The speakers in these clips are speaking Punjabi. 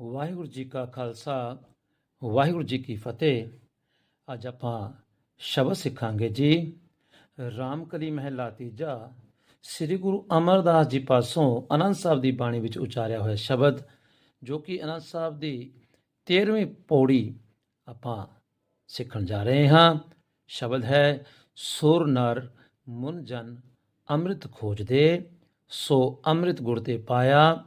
ਵਾਹਿਗੁਰੂ ਜੀ ਕਾ ਖਾਲਸਾ, ਵਾਹਿਗੁਰੂ ਜੀ ਕੀ ਫਤਿਹ। ਅੱਜ ਆਪਾਂ ਸ਼ਬਦ ਸਿੱਖਾਂਗੇ ਜੀ, ਰਾਮਕਲੀ ਮਹਿਲਾ ਤੀਜਾ। ਸ੍ਰੀ ਗੁਰੂ ਅਮਰਦਾਸ ਜੀ ਪਾਸੋਂ ਅਨੰਦ ਸਾਹਿਬ ਦੀ ਬਾਣੀ ਵਿੱਚ ਉਚਾਰਿਆ ਹੋਇਆ ਸ਼ਬਦ, ਜੋ ਕਿ ਅਨੰਦ ਸਾਹਿਬ ਦੀ 13ਵੀਂ ਪੌੜੀ ਆਪਾਂ ਸਿੱਖਣ ਜਾ ਰਹੇ ਹਾਂ। ਸ਼ਬਦ ਹੈ, ਸੁਰ ਨਰ ਮੁਨ ਜਨ ਅੰਮ੍ਰਿਤ ਖੋਜਦੇ ਸੋ ਅੰਮ੍ਰਿਤ ਗੁਰ ਤੇ ਪਾਇਆ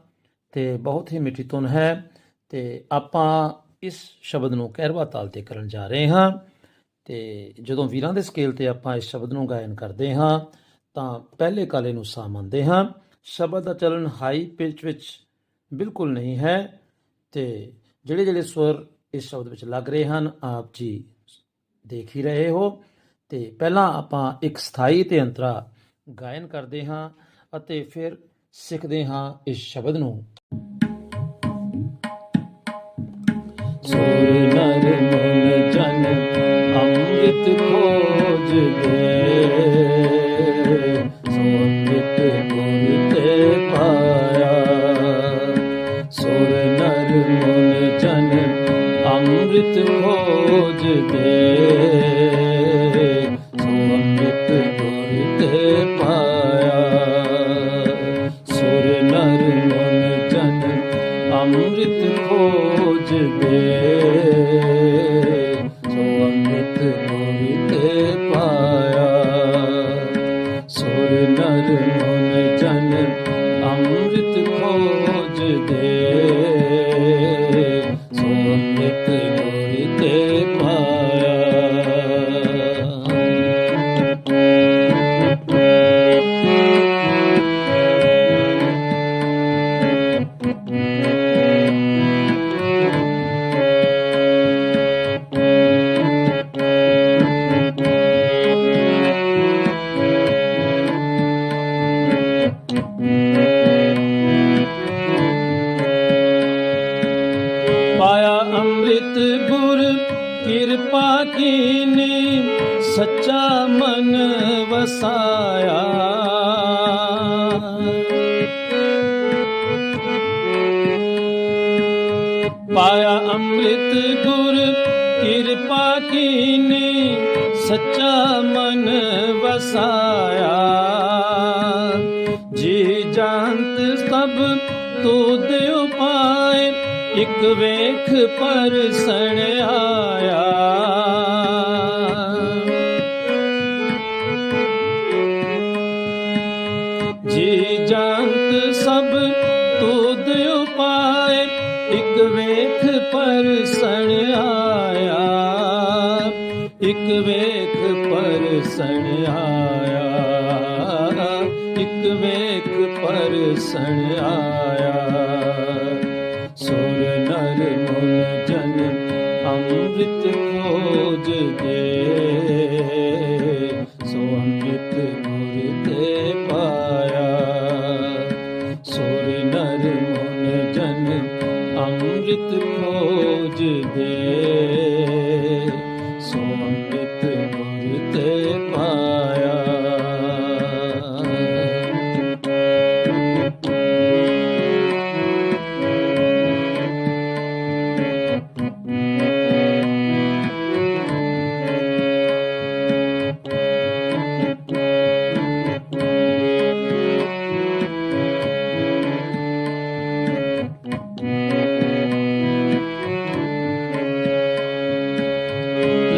ਤੇ ਬਹੁਤ ਹੀ ਮਿੱਠੀ ਧੁਨ ਹੈ। ਤੇ ਆਪਾਂ ਇਸ ਸ਼ਬਦ ਨੂੰ ਕਹਿਰਵਾ ਤਾਲ ਤੇ ਕਰਨ ਜਾ ਰਹੇ ਹਾਂ ਤੇ ਜਦੋਂ ਵੀਰਾਂ ਦੇ ਸਕੇਲ ਤੇ ਆਪਾਂ ਇਸ ਸ਼ਬਦ ਨੂੰ ਗਾਇਨ ਕਰਦੇ ਹਾਂ, ਤਾਂ ਪਹਿਲੇ ਕਾਲੇ ਨੂੰ ਸਾ ਮੰਨਦੇ ਹਾਂ। ਸ਼ਬਦ ਦਾ ਚਲਨ ਹਾਈ ਪਿਚ ਵਿੱਚ ਬਿਲਕੁਲ ਨਹੀਂ ਹੈ ਤੇ ਜਿਹੜੇ ਜਿਹੜੇ ਸਵਰ ਇਸ ਸ਼ਬਦ ਵਿੱਚ ਲੱਗ ਰਹੇ ਹਨ, ਆਪ ਜੀ ਦੇਖ ਹੀ ਰਹੇ ਹੋ। ਤੇ ਪਹਿਲਾਂ ਆਪਾਂ ਇੱਕ ਸਥਾਈ ਤੇ ਅੰਤਰਾ ਗਾਇਨ ਕਰਦੇ ਹਾਂ ਅਤੇ ਫਿਰ ਸਿੱਖਦੇ ਹਾਂ ਇਸ ਸ਼ਬਦ ਨੂੰ। ਸੋਰ ਨਰ ਮਨ ਜਨ ਅੰਮ੍ਰਿਤ ਖੋਜਦੇ ਸੋ ਦੇ ਸੋ ਅੰਮ੍ਰਿਤ ਗੁਰ ਤੇ ਪਾਇਆ। ਸੁਰ ਨਰ ਮਨ ਜਨ ਅੰਮ੍ਰਿਤ ਖੋਜਦੇ। ਸੋ ਅੰਮ੍ਰਿਤ ਗੁਰ ਕਿਰਪਾ ਕੀਨੀ, ਸੱਚਾ ਮਨ ਵਸਾਇਆ। ਪਾਇਆ ਅੰਮ੍ਰਿਤ ਗੁਰ ਕਿਰਪਾ ਕੀਨੀ, ਸੱਚਾ ਮਨ ਵਸਾਇਆ। ਜੀ ਜਾਣਤ ਸਭ ਤੂੰ ਦਿਉ ਪਾਏ ਇੱਕ ਵੇਖ ਪਰਸਣ ਆਇਆ। ਜੀ ਜੰਤ ਸਭ ਤੂੰ ਦਿਉ ਪਾਏ ਇੱਕ ਵੇਖ ਪਰਸਣ ਆਇਆ। ਇੱਕ ਵੇਖ ਪਰਸਣ ਆਇਆ। ਇੱਕ ਵੇਖ ਪਰਸਣ ਆਇਆ। ਅੰਮ੍ਰਿਤ ਖੋਜਦੇ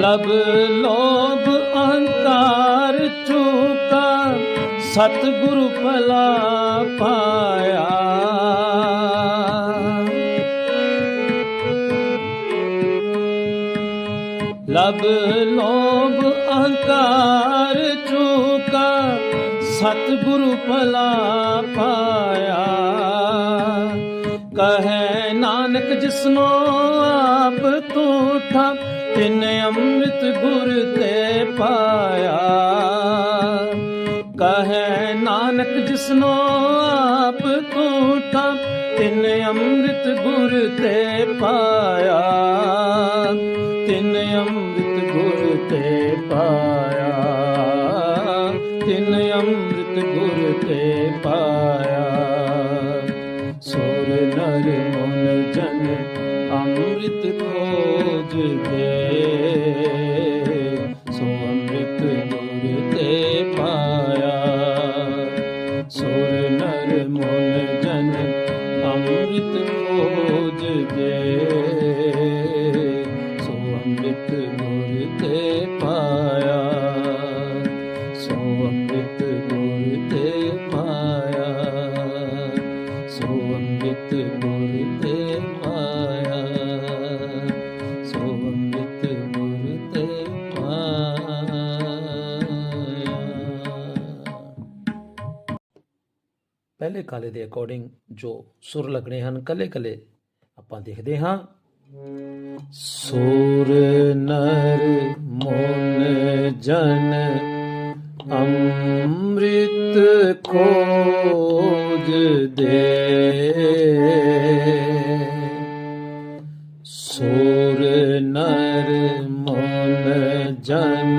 ਲਬ ਲੋਭ ਅਹੰਕਾਰ ਚੁਕਾ ਸਤ ਭਲਾ ਪਾਇਆ। ਲਬ ਲੋਭ ਅਹੰਕਾਰ ਚੁਕਾ ਸਤ ਭਲਾ ਪਾਇਆ। ਕਹੈ ਨਾਨਕ ਜਿਸਨੋ ਆਪ ਤੂਠਾ ਤਿਨ ਅੰਮ੍ਰਿਤ ਗੁਰ ਤੇ ਪਾਇਆ। ਕਹੈ ਨਾਨਕ ਜਿਸਨੋ ਆਪ ਤੂਠਾ ਤਿਨ ਅੰਮ੍ਰਿਤ ਗੁਰ ਤੇ ਪਾਇਆ। ਤਿਨ ਅੰਮ੍ਰਿਤ ਗੁਰ ਤੇ ਪਾਇਆ। ਤਿਨ ਅੰਮ੍ਰਿਤ ਗੁਰ ਤੇ ਪਾਇਆ ਸੁਰ ਪਹਿਲੇ ਕਾਲੇ ਦੇ ਅਕੋਰਡਿੰਗ ਜੋ ਸੁਰ ਲੱਗਣੇ ਹਨ, ਕੱਲੇ ਕੱਲੇ ਆਪਾਂ ਦੇਖਦੇ ਹਾਂ। ਸੁਰ ਨਰ ਮਨ ਜਨ ਅੰਮ੍ਰਿਤ ਖੋਜ ਦੇ। ਸੁਰ ਨਰ ਮਨ ਜਨ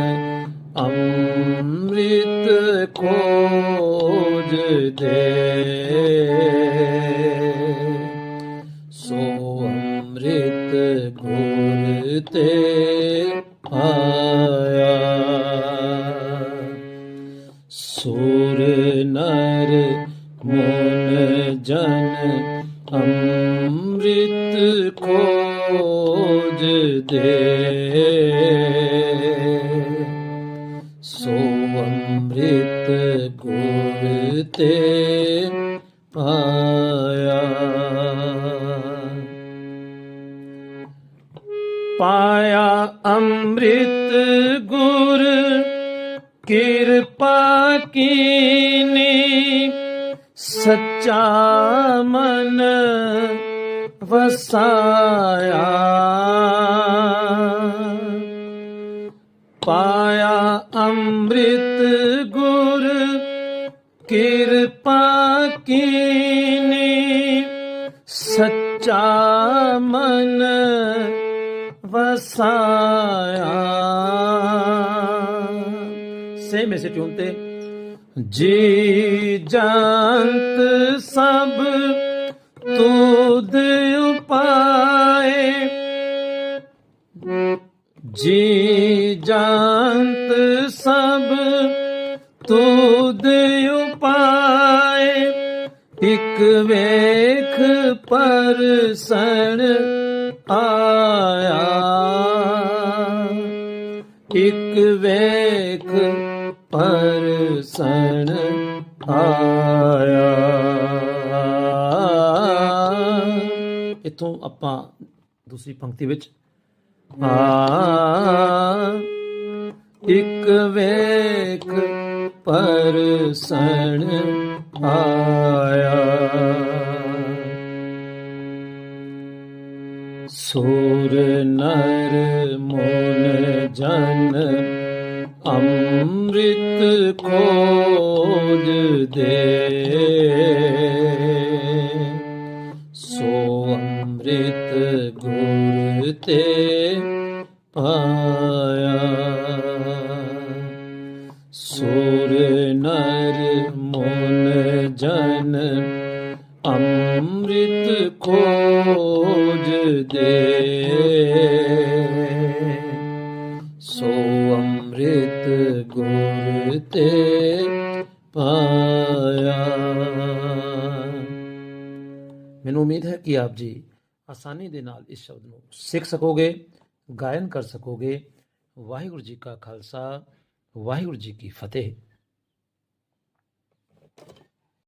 ਆਇਆ। ਸੂਰ ਨਰ ਮਨ ਜਨ ਅੰਮ੍ਰਿਤ ਖੋਜ ਦੇ। ਸੋ ਅੰਮ੍ਰਿਤ ਗੁਰ ਤੇ ਅੰਮ੍ਰਿਤ ਗੁਰ ਕਿਰਪਾ ਕੀਨੀ ਸੱਚਾ ਮਨ ਵਸਾਇਆ। ਪਾਇਆ ਅੰਮ੍ਰਿਤ ਗੁਰ ਕਿਰਪਾ ਕੀਨੀ ਸੱਚਾ ਮਨ ਵਸਾਇਆ। ਸੇਮ ਇਸੇ ਟਿਊਨ ਤੇ, ਜੀ ਜੰਤ ਸਭ ਤੁਧ ਉਪਾਏ। ਜੀ ਜੰਤ ਸਭ ਤੁਧ ਉਪਾਏ। ਇਕ ਵੇਖ ਪਰਸਣ ਆਇਆ। ਇੱਕ ਵੇਖ ਪਰਸਣ ਆਇਆ। ਇਥੋਂ ਆਪਾਂ ਦੂਸਰੀ ਪੰਕਤੀ ਵਿੱਚ ਆ। ਇੱਕ ਵੇਖ ਪਰਸਣ ਆਇਆ। ਸੂਰ ਨਰ ਮੋਨ ਜਨ, ਅੰਮ੍ਰਿਤ ਖੋਜ ਦੇ। ਸੋ ਅੰਮ੍ਰਿਤ ਗੁਰ ਤੇ ਪਾਇਆ। ਸੂਰ ਨਰ ਮੋਨ ਜਨ, ਅੰਮ੍ਰਿਤ ਖੋਜ ਦੇ ਸੋ ਅੰਮ੍ਰਿਤ ਗੁਰ ਤੇ ਪਾਇਆ ਮੈਨੂੰ ਉਮੀਦ ਹੈ ਕਿ ਆਪ ਜੀ ਆਸਾਨੀ ਦੇ ਨਾਲ ਇਸ ਸ਼ਬਦ ਨੂੰ ਸਿੱਖ ਸਕੋਗੇ, ਗਾਇਨ ਕਰ ਸਕੋਗੇ। ਵਾਹਿਗੁਰੂ ਜੀ ਕਾ ਖਾਲਸਾ, ਵਾਹਿਗੁਰੂ ਜੀ ਕੀ ਫਤਿਹ।